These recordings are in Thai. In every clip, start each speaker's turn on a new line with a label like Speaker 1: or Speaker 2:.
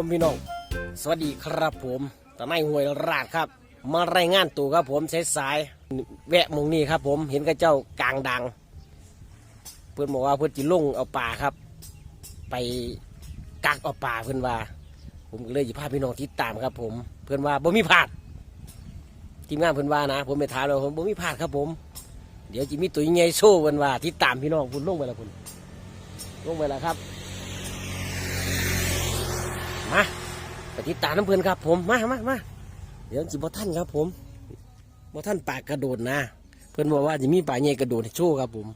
Speaker 1: ผมพี่น้อง สวัสดีครับผมตะไนหวยราดครับ มารายงานตัวครับผมสายๆแวะมงนี้ครับ ผมเห็นกับเจ้ากลางดัง เพื่อนบอกว่าเพื่อนจิลงเอาป่าครับ ไปกักเอาป่าเพื่อนว่า ผมก็เลยจะพาพพี่น้องติดตามครับ ผม เพื่อนว่าบ่มีพลาดทีมงานเพื่อนว่านะ ผมไปถามแล้วผมบ่มีพลาดครับ ผม เดี๋ยวจะมีตัวยังไงโซ่เพื่อนว่าติดตามพี่น้องคุณลงไปแล้วคุณลงไปแล้วครับ มาปฏิตาน้ำเพลินครับผมมามามาเดี๋ยวจีบท่านครับผมบ่ท่านปากกระโดดนะ เพื่อนบอกว่าจะมีปลาใหญ่กระโดดให้โชว์ครับผม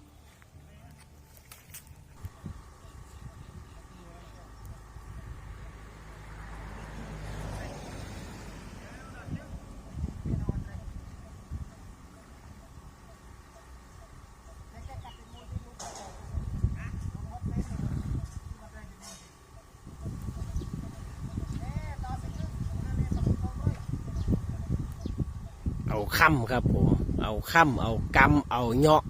Speaker 1: ค่ำครับผม เอาค่ำเอากำเอาเหาะ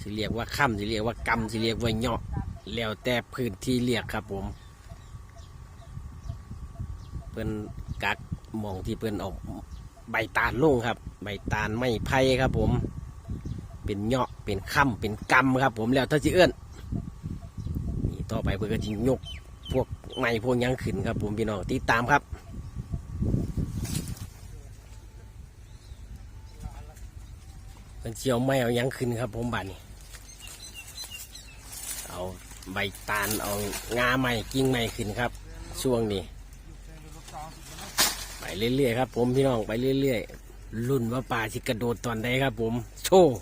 Speaker 1: สิเรียกว่าค่ำสิเรียกว่ากำสิเรียกว่าเหาะแล้วแต่พื้นที่เรียกครับผมเพิ่นกักมองที่เพิ่นเอาใบตาลลงครับ ใบตาลไม่ไผ่ครับผม เป็นเหาะเป็นค่ำเป็นกำครับ ผมแล้วถ้าสิเอื้อนนี่ต่อไปเพิ่นก็จิยกพวกไม้พวกยังขึ้นครับผมพี่น้องติดตามครับ มัน เจียวไม่เอายังขึ้นครับ ผมบัดนี้ เอาใบตาลเอางาใหม่กิ่งใหม่ขึ้นครับ ช่วงนี้ ไปเรื่อยๆครับ ผมพี่น้องไปเรื่อยๆรุ่นว่าป่าสิกระโดดตอนใดครับ ผม โชว์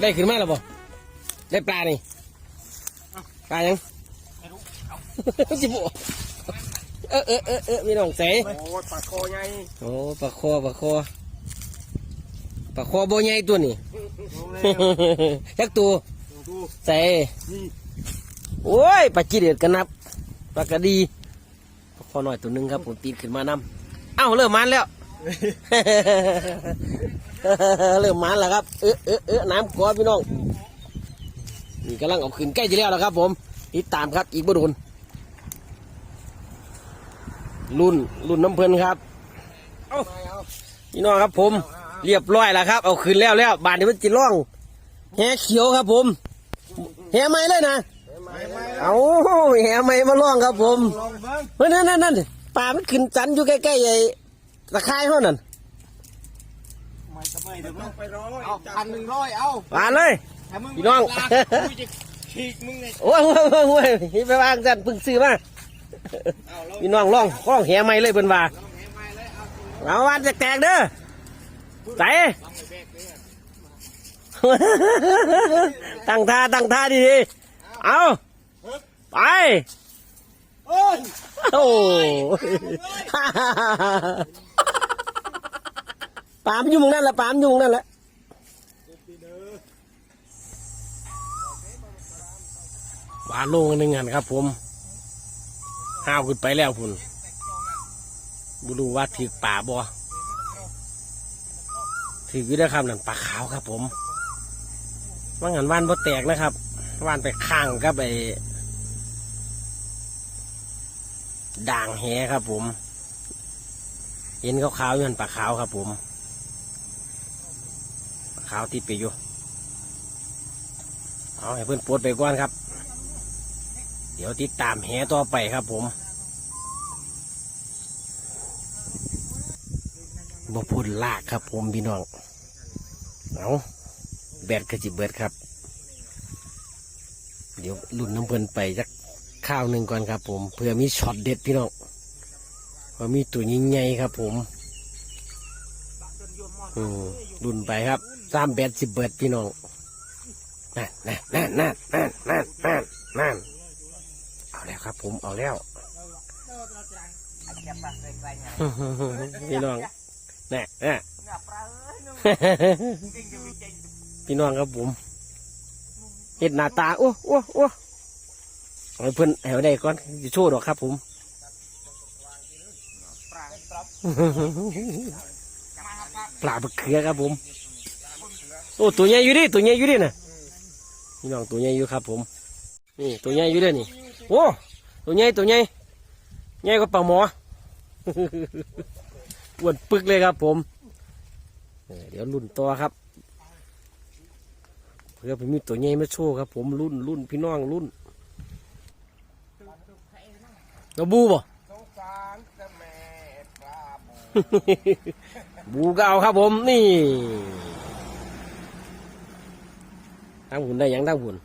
Speaker 1: ได้ขึ้นมาแล้วบ่ได้ปลานี่ปลายังจิบเออเออเออเออพี่น้องเส
Speaker 2: โอ้ยปากคอไง
Speaker 1: โอ้ปลาคอปลาคอปลาคอโบใหญ่ตัวนี่จักตัว
Speaker 2: ดู
Speaker 1: ใส่
Speaker 2: นี่
Speaker 1: โอ้ยปลาจีเด็ดกันนับปลากระดีปลาคอหน่อยตัวหนึงครับผมตีนขึ้นมานำเอ้าเริ่มมันแล้ว เริ่มมันแล้วครับ เออเออเออน้ำกอพี่น้อง นี่กำลังเอาขึ้นใกล้จะแล้วแล้วครับ ผมติดตามครับอีกบ่โดนรุ่นรุ่นน้ำเพลินครับพี่น้องครับผม เรียบร้อยแล้วครับ เอาขึ้นแล้วแล้วบาทนี้มันจิร่องแหเขียวครับผมแหไม่เลยนะเอาแหไม่มาล่องครับผม
Speaker 2: เบิ้ง
Speaker 1: เฮ้ยนั่นนั่นนั่นป่ามันขึ้นจันอยู่ใกล้ๆไอ้ตะไคร้เท่านั้น
Speaker 2: ไม่ทำไมเดี๋ยวมึงไปร้อยเอาพันหนึ่งร้อยเอา
Speaker 1: ป่าเลย
Speaker 2: ถ้ามึง
Speaker 1: พี่น้อง
Speaker 2: กูจะฉีกมึงไง
Speaker 1: โอ้ยโอ้ยโอ้ยโอ้ยนี่ไปวางจันเพึ่งซื้อมา
Speaker 2: เอาลอง
Speaker 1: พี่น้องล่องล่องแหไม่เลยเป็นว่า
Speaker 2: ลองแหไม่เลยเอา
Speaker 1: เอาวันจะแตกเด้อใส่
Speaker 2: ลองไปแบกเลย
Speaker 1: ตั้งท่าตั้งท่าดีๆเอาไป
Speaker 2: โอ้ย
Speaker 1: โอ้ ปามอยู่หมองนั่นแหละปามอยู่หม้องนั่นแหละวาโลงหนึ่งอันครับ ผมห้าวขึ้นไปแล้วพุ่นบุรูว่าถือป่าบ่ถือได้ครับนั่นปลาขาวครับ ผมว่างานว่านบ่แตกนะครับว่านไปข้างกับไอ้ด่างแหครับผม เห็นขาวๆอยู่นั่นปลาขาวครับผม ขาวติดไปอยู่ เอาให้เพื่อนปลดไปก่อนครับ เดี๋ยวติดตามแหต่อไปครับผมบ่พูดลากครับผมพี่น้อง เอาแบดกระจิบเบิดครับ เดี๋ยวลุ่นน้ำเพลินไปสักข้าวหนึ่งก่อนครับ ผมเพื่อมีช็อตเด็ดพี่น้องเพื่อมีตัวยิ่งใหญ่ครับ ผมอืมลุ่นไปครับ สามแปดสิบเบิดพี่น้องนั่นนั่นนั่นนั่นนั่นนั่นนั่นเอาแล้วครับ ผมเอาแล้วพี่น้องนี่นี่พี่น้องครับผมเห็ดหน้าตาโอ้โอ้โอ้เพื่อนแถวได้ก่อนจะโชว์หรอกครับ ผมปลาบะเขือครับผม โอ้ตัวใหญ่อยู่ดิตัวใหญ่อยู่ดินะพี่น้องตัวใหญ่อยู่ครับ ผม นี่ตัวใหญ่อยู่เด้นี่ โอ้ตัวใหญ่ตัวใหญ่ใหญ่กว่าปลาหมออ้วนปึกเลยครับ ผมเดี๋ยวรุ่นต่อครับเพื่อไปมีตัวใหญ่มาโชว์ครับ ผมรุ่นรุ่นพี่น้องรุ่นกระบูบ่
Speaker 2: สงสารแต่แม่ปลาบู
Speaker 1: บูก็เอาครับผมนี่ ตั้งหุ่นได้ยังตั้งหุ่น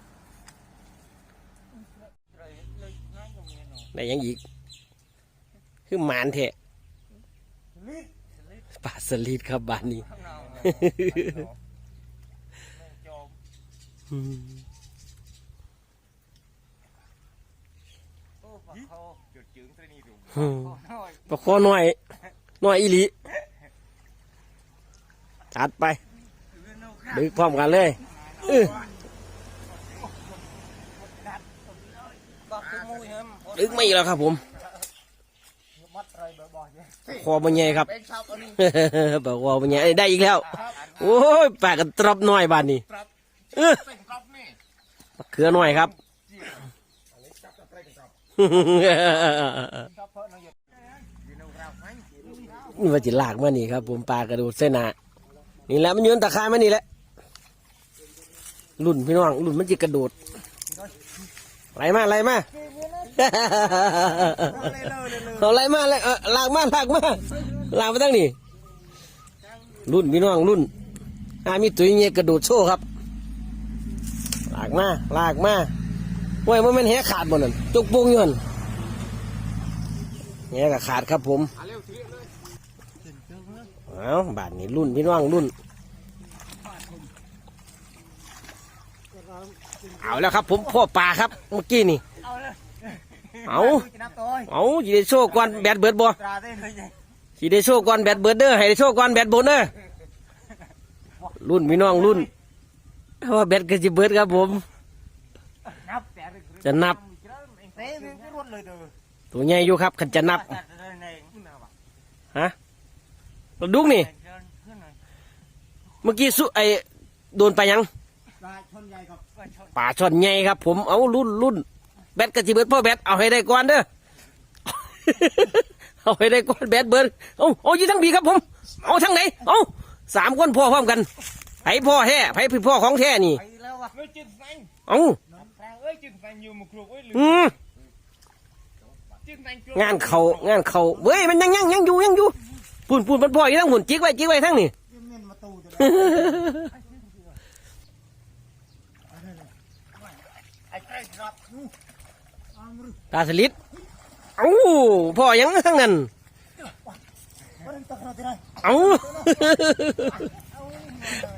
Speaker 1: ได้ยังอีก คือหมานเถะปลาสลิดครับบ้านนี้อืม
Speaker 2: จุดจืงตัวนี้ดู
Speaker 1: อืมปลาคอหน่อยหน่อยอีหลีจัดไปดึกพร้อมกันเลยอื้อ
Speaker 2: ก็คือมุ้ยเฮิม
Speaker 1: ดึกไม่อีกแล้วครับ ผม
Speaker 2: มัดอะไรบ่อยๆเนี่ย
Speaker 1: คอมันใหญ่ครับ
Speaker 2: เป็นชาวตัวนี้
Speaker 1: บอกว่ามันใหญ่เอ้ยได้อีกแล้ว โอ้ยปลากันตรอบหน่อยบานนี้เออ
Speaker 2: เป็นครับนี่
Speaker 1: เขือหน่อยครับ
Speaker 2: จับกับอะไรกันครับครับเพราะน้องหยดอยู่ในเราไหม
Speaker 1: นี่ว่าจิลากมานี่ครับ ผมปลากระโดดเส้นหนานี่แหละมันยืนตะคายมานี่แหละรุ่นพี่น้องรุ่นมันจิกระโดดไหลมาไหลมา เอาไหลมาเลยเออลากมาลากมาลากมาตั้งนี่รุ่นพี่น้องรุ่นอามีตัวเงี้ยกระโดดโชว์ครับ ลากมาลากมาโอ้ยมันแหขาดหมดนั่นจุกปุงยนั่นแหก็ขาดครับผม
Speaker 2: เร็วทีเลย
Speaker 1: เอาบาทนี้รุ่นพี่น้องรุ่น เอาแล้วครับผมพ่อปลาครับเมื่อกี้นี่
Speaker 2: เอาเลย
Speaker 1: เอา
Speaker 2: จะนับตัว
Speaker 1: เอาจีได้โชว์ก่อนแบดเบิดบ่
Speaker 2: ตราได้เลย
Speaker 1: จีได้โชว์ก่อนแบดเบิดเด้อให้ได้โชว์ก่อนแบดบนเด้อรุ่นพี่น้องรุ่นเพราะว่าแบดก็จะเบิดครับผม
Speaker 2: นับแต่
Speaker 1: จะนับ
Speaker 2: เต้เป็นรวดเลยเด้อ
Speaker 1: ตัวใหญ่อยู่ครับขันจะนับ
Speaker 2: แต่ในใน
Speaker 1: ฮะเราดุกนี่ เมื่อกี้สุไอโดนไปยัง
Speaker 2: ปลาชนใหญ่กับปลาชน
Speaker 1: ป่าช่อนใหญ่ครับผมเอารุ่นรุ่น แบดก็จะเบิดพ่อแบดเอาให้ได้ก่อนเด้อเอาให้ได้ก่อนแบดเบิดเอาเอาอยู่ทั้งพีครับผมเอาทั้งไหนเอาสามคนพ่อพร้อมกันไผพ่อแท้ไผพี่พ่อของแท้นี่
Speaker 2: ไปแล้ววะไม่จิตไฟ
Speaker 1: เอา
Speaker 2: แทงเอ้ยจิตไฟอยู่มุกลูกเอ้ยหรือ
Speaker 1: อืม
Speaker 2: จิตไฟ
Speaker 1: งานเขางานเขาเว้ยมันยังยังยังอยู่ยังอยู่ปุ่นปุ่นมันพ่ออยู่ทั้งหุ่นจิกไว้จิกไว้ทั้งนี่
Speaker 2: เมียนมาตูจะไอ้ใกล้ครับ
Speaker 1: ตาสลิดเอ้าพ่อยังทั้งนั้น
Speaker 2: เอ้า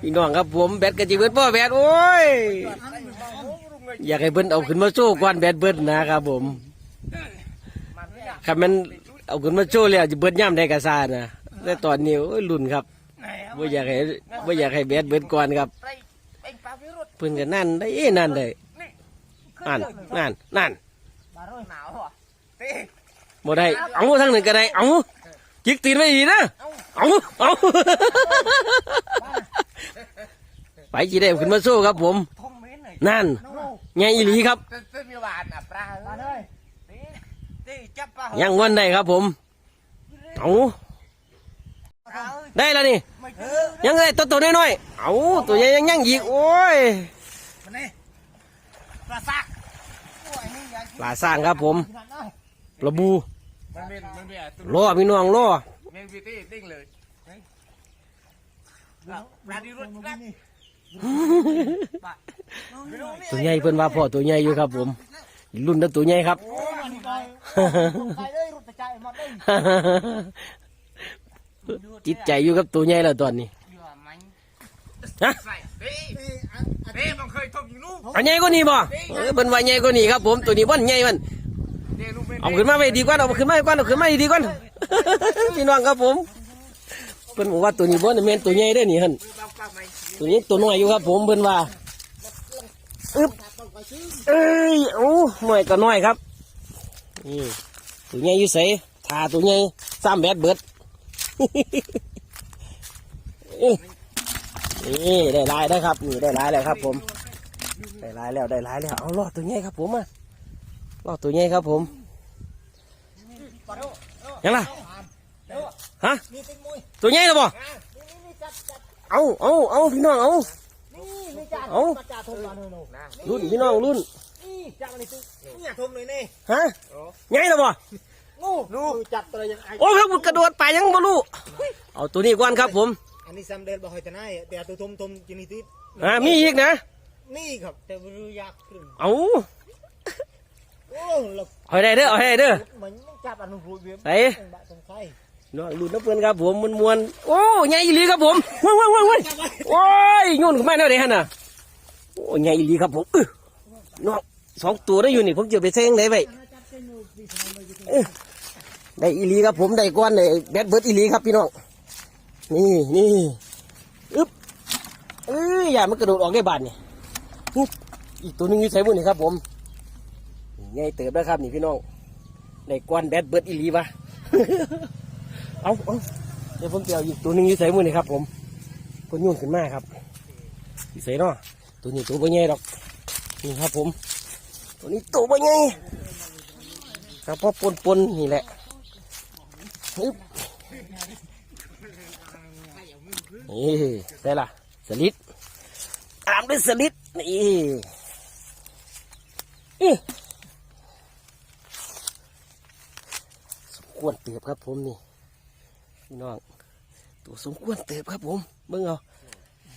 Speaker 1: พี่น้องครับผมแบดกระจิเบิดพ่อแบดโอ้ยอยากให้เบิ้นเอาขึ้นมาโชว์ก่อนแบดเบิ้นนะครับผมครับมันเอาขึ้นมาโชว์แล้วจะเบิ้นย่ำได้กระซานะแต่ตอนนี้โอ้ยลุ่นครับว่าอยากให้ว่าอยากให้แบดเบิ้นก่อนครับ
Speaker 2: เพิ่
Speaker 1: นก็นั่นได้นั่นได้นั่นนั่นนั่น
Speaker 2: บาร์หนาวอะเต้
Speaker 1: บ่ได้เอาทั้งหนึ่งก็ได้เอาจิกตีนไว้ดีนะเอาเอาไปจีได้เอาขึ้นมาโชว์ครับผม
Speaker 2: ทงเม้นหน่อย
Speaker 1: นั่นไงอีหลีครับ
Speaker 2: เต้มีหวานอะปลาปลาเลยเต้เต้จับปลา
Speaker 1: ยังวันได้ครับผมเอา
Speaker 2: ปลาเอ้ย
Speaker 1: ได้แล้วนี่
Speaker 2: ไม่เจอ
Speaker 1: ยังไงตัวตัวน้อยๆเอาตัวใหญ่ยังยังอีกโอ้ย
Speaker 2: มันนี่ปลาซักโอ้ยนี่ใหญ่
Speaker 1: ปลาสร้างครับผม
Speaker 2: ขนาดนั้น
Speaker 1: ปลาบู
Speaker 2: มันเป็นมันเป็นตัว
Speaker 1: ล่อพี่น้องล่อ
Speaker 2: เมนวิตี้ติ้งเลยปลาดิรุธปลาปลา
Speaker 1: ตัวใหญ่เพิ่นว่าพ่อตัวใหญ่อยู่ครับ ผมรุ่นนั้นตัวใหญ่ครับ
Speaker 2: โอ้ยมันไปไปเลยรถใจหมดเลย
Speaker 1: จิตใจอยู่กับตัวใหญ่แล้วตอนนี้ฮะ
Speaker 2: เฮ้ยมันเคย ทบยิงลูก
Speaker 1: อันใหญ่กว่านี้บ่เออเพิ่นว่าใหญ่กว่านี้ครับผมตัวนี้บ่นใหญ่มัน
Speaker 2: เดี๋ยวลูกเป็น
Speaker 1: เอาขึ้นมาไว้ดีกว่าเอาขึ้นมาไว้ก่อนเอาขึ้นมาดีกว่าพี่น้องครับผมเพิ่นบอกว่าตัวนี้บ่แม่นตัวใหญ่เด้อนี่หั่น
Speaker 2: เรากลับไหม
Speaker 1: ตัวนี้ตัวน้อยอยู่ครับ ผมเพิ่นว่าอึ๊บเอ้ยโอ้หน่อยก็น้อยครับนี่ตัวใหญ่อยู่ไสทาตัวใหญ่ซ้ำแบดเบิดนี่ได้ลายได้ครับนี่ได้ลายแล้วครับผม ได้หลายแล้วได้หลายแล้ว เอารอดตัวใหญ่ครับผมมารอดตัวใหญ่ครับผมยังล่ะฮะ
Speaker 2: นี่เป็นมวย
Speaker 1: ตัวใหญ่แล้วบ่
Speaker 2: นี่นี่จับจับ
Speaker 1: เอาเอาเอาพี่น้องเอา
Speaker 2: นี่นี่จับ
Speaker 1: เอา
Speaker 2: มาจับทมมาหนูนะ
Speaker 1: รุ่นพี่น้องรุ่น
Speaker 2: นี่จับมันนี่ตึ้งนี่อยากทมเลยนี่
Speaker 1: ฮะใหญ่แล้วบ่
Speaker 2: งูงูจับตัวยังไง
Speaker 1: โอ้ยครับกระโดดไปยังบ่รู้เอาตัวนี้ก่อนครับผม
Speaker 2: อันนี้ซัมเดลบอกให้จะได้แต่ตัวทมทมจินิติ
Speaker 1: อ่ามีอีกนะ
Speaker 2: นี่ครับแต่ไม่รู้ยากขึ้น
Speaker 1: เอา
Speaker 2: โอ้หลบ
Speaker 1: เอาให้ได้เด้อเอาให้ได้เด้อ
Speaker 2: เหมือนจับอนุภูมิเวียม
Speaker 1: ไป
Speaker 2: บะตรงไส้
Speaker 1: น้องรุ่นน้ำเพื่อนครับผมมันมวนๆโอ้ใหญ่อีหลีครับผมว้าวว้าวว้าวว้าวโอ้ยโยนขึ้นมาแนวไหนฮะน่ะโอ้ใหญ่อีหลีครับผมอื้อน้องสองตัวได้อยู่นี่ผมจะไปเซ้งไหนไปเอ้อได้อีหลีครับผมได้ก้อนได้แบดเบิร์ดอีหลีครับพี่น้องนี่นี่อึ๊บเอ้ยอย่ามันกระโดดออกได้บาดนี่ อึ๊บอีกตัวหนึงอยู่ใส่บุญนี่ครับ ผมนี่ใหญ่เติบแล้วครับ นี่พี่น้องได้ก้อนแบดเบิร์ดอีลีวะเอาเอาเดี๋ยวผมจะเอาอีกตัวหนึงอยู่ใส่มือนี่ครับผมคนยุ่นขึ้นมากครับอยู่ใส่เนาะตัวนี้ตัวบ่ใหญ่ดอกนี่ครับ ผม ตัวนี้ตัวบ่ใหญ่ครับพอปนปนๆนี่แหละฮึบนี่ได้ละสลิด ตามด้วยสลิดนี่สมควรเติบครับผมนี่พี่น้องตัวสมควรเติบครับผมเบิ่งเอา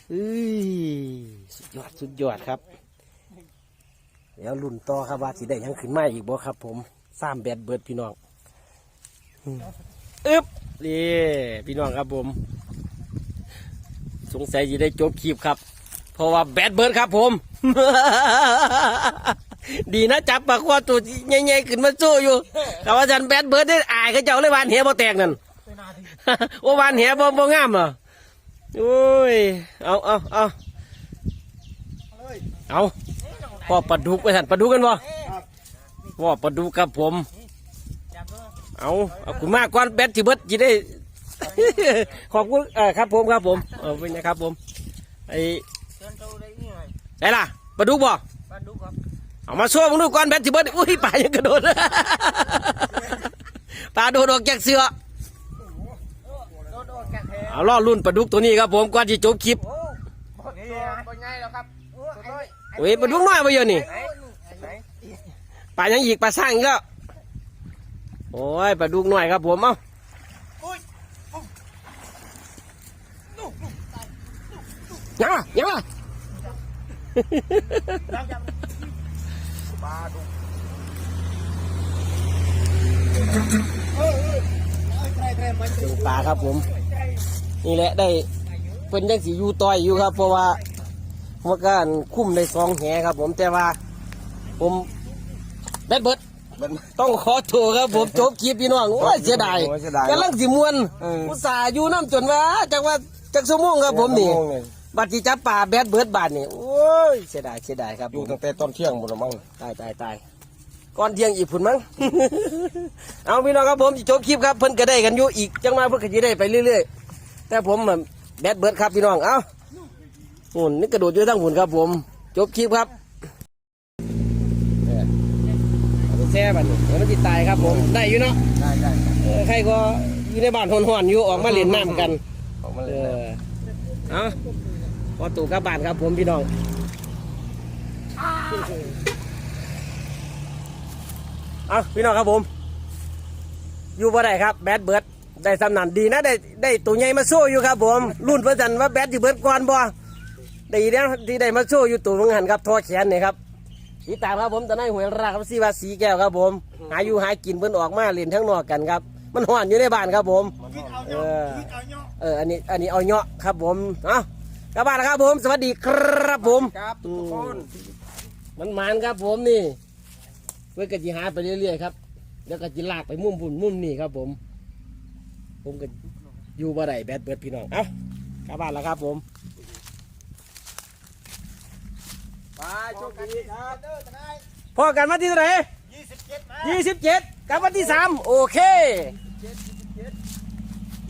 Speaker 1: เฮ้ยสุดยอดสุดยอดครับเดี๋ยวลุ่นต่อครับว่าสิได้ยังขึ้นมาอีกบ่ครับ ผมสามแบดเบิดพี่น้องอืมอึ๊บนี่พี่น้องครับผม สงสัยจะได้จบคลิปครับ เพราะว่าแบดเบิร์ดครับผม ดีนะจับปลาควาตัวใหญ่ๆขึ้นมาสู้อยู่แต่ว่าฉันแบดเบิร์ดได้อายเขาเจ้าเลยวานเหียบ่แตกนั่น
Speaker 2: เป็นนาที
Speaker 1: ว่าวานเหียบ่บ่งามเหรอโอ้ยเอาเอาเอา
Speaker 2: เอา
Speaker 1: พ่อปลาดุกไปสั่นปลาดุกกันบ่พ่อปลาดุกครับผม
Speaker 2: เอา
Speaker 1: เอาคุณมากก่อนแบตที่เบิร์ดจะได้ ขอบคุณเออครับผมครับผมเออเป็นไงครับผมไอ
Speaker 2: ได้นี่ไง
Speaker 1: ไหนล่ะปลาดุกบ่
Speaker 2: มาดูครับ
Speaker 1: เอามาโซ่มึงดูก่อนแบตที่เบิดอุ้ยปลายังกระโดดปลาโดดออกจากเสือ
Speaker 2: โดนโดนแกะแทง
Speaker 1: เอาล่อรุ่นปลาดุกตัวนี้ครับผมก่อนที่จบคลิป
Speaker 2: โอ้บอกนี่บนไงแล้วครับโอ้ไอ้
Speaker 1: โอ้ยปลาดุกน้อยไปเยอะนี่
Speaker 2: ไหนไหน
Speaker 1: ปลายังอีกปลาสร้างอีกแล้วโอ้ยปลาดุกน้อยครับผมเอ้า
Speaker 2: อุ้ย
Speaker 1: ยังล่ะยังล่ะ
Speaker 2: เราจับ ปลาดุ
Speaker 1: ดูปลาครับผม นี่แหละได้เป็นยังสีอยู่ต่อยอยู่ครับ เพราะว่าเมื่อการคุ้มในสองแหครับ ผมแต่ว่า ผมแบดเบิดต้องขอโทษครับผมจบคลิปพี่น้องโอ้ยเสียดายกำลังสิมวน
Speaker 3: อุ
Speaker 1: ตส่าห์อยู่น้ำจนว่าจักว่าจักสมองครับผมนี่บัตรที่จับป่าแบดเบิดบาทนี่โยเสียดายเสียดายครับ
Speaker 3: อ
Speaker 1: ผ
Speaker 3: ยู่
Speaker 1: ม
Speaker 3: ตั้งแต่ตอนเที่ยงหมดแล้วมั้ง
Speaker 1: ตายตายตายก่อนเที่ยงอีกพุ่นมั้ง เอาพี่น้องครับผมจะจบคลิปครับเพิ่นก็ได้กันอยู่อีกจังมาเพิ่นก็จะได้ไปเรื่อยๆ แต่ผมอะแบดเบิดครับพี่น้อง เอ้าหุ่นนี่กระโดดอยู่ทั้งหุ่นครับผม จบคลิปครับเนี่ยเอาไปแช่บัดนี้เดี๋ยวมันจะตายครับผม ได้อยู่เนาะ
Speaker 3: ได้ได้
Speaker 1: เออใครก็อยู่ในบ้านหอนๆอยู่ออกมาเล่นน้ำกัน
Speaker 3: ออกมา
Speaker 1: เอ
Speaker 3: เลย
Speaker 1: อเอาพอตู่กลับบ้านครับผมพี่น้อง เอาพี่น้องครับผม อยู่บ่ได้ครับ แบดเบิร์ดได้สำนันดีนะได้ได้ตัวใหญ่มาโซ่อยู่ครับผม รุ่นเพื่อนว่าแบดที่เบิร์ดก่อนบ่ดีนะที่ได้มาโชว์อยู่ตัวมึงหันครับทอแขนเนี่ยครับติดตามครับผมตอนนี้หวยรากครับซีวาสีแก้วครับผม หาอยู่หากินเพิ่นออกมาเล่นทั้งนอกกันครับ มันห่อนอยู่ในบ้านครับผม
Speaker 2: คิดเอา
Speaker 1: เอ
Speaker 2: เนาะ
Speaker 1: อ
Speaker 2: คิดเอาเนาะ
Speaker 1: เอออันนี้อันนี้เอาเนาะครับผมเอากลับบ้านแล้วครับผม สวัสดีครับผม
Speaker 2: ครับทุกคน
Speaker 1: มันมันครับ ผมนี่เพื่อกจิหาไปเรื่อยๆครับ แล้วก็จิลากไปมุมบุญมุมนี่ครับ ผม ผมก็อยู่บ่ได้แบดเบิดพี่น้อง เอากลับบ้านแล้วครับ ผม
Speaker 2: ไปโชคดีครับเด้อทนาย
Speaker 1: พอกันมาที่เท่าไหร่
Speaker 2: ยี่สิบเจ็ดนะ
Speaker 1: ยี่สิบเจ็ดกับวันที่สามโอเค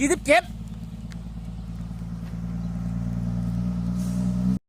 Speaker 1: ยี่สิบเจ็ด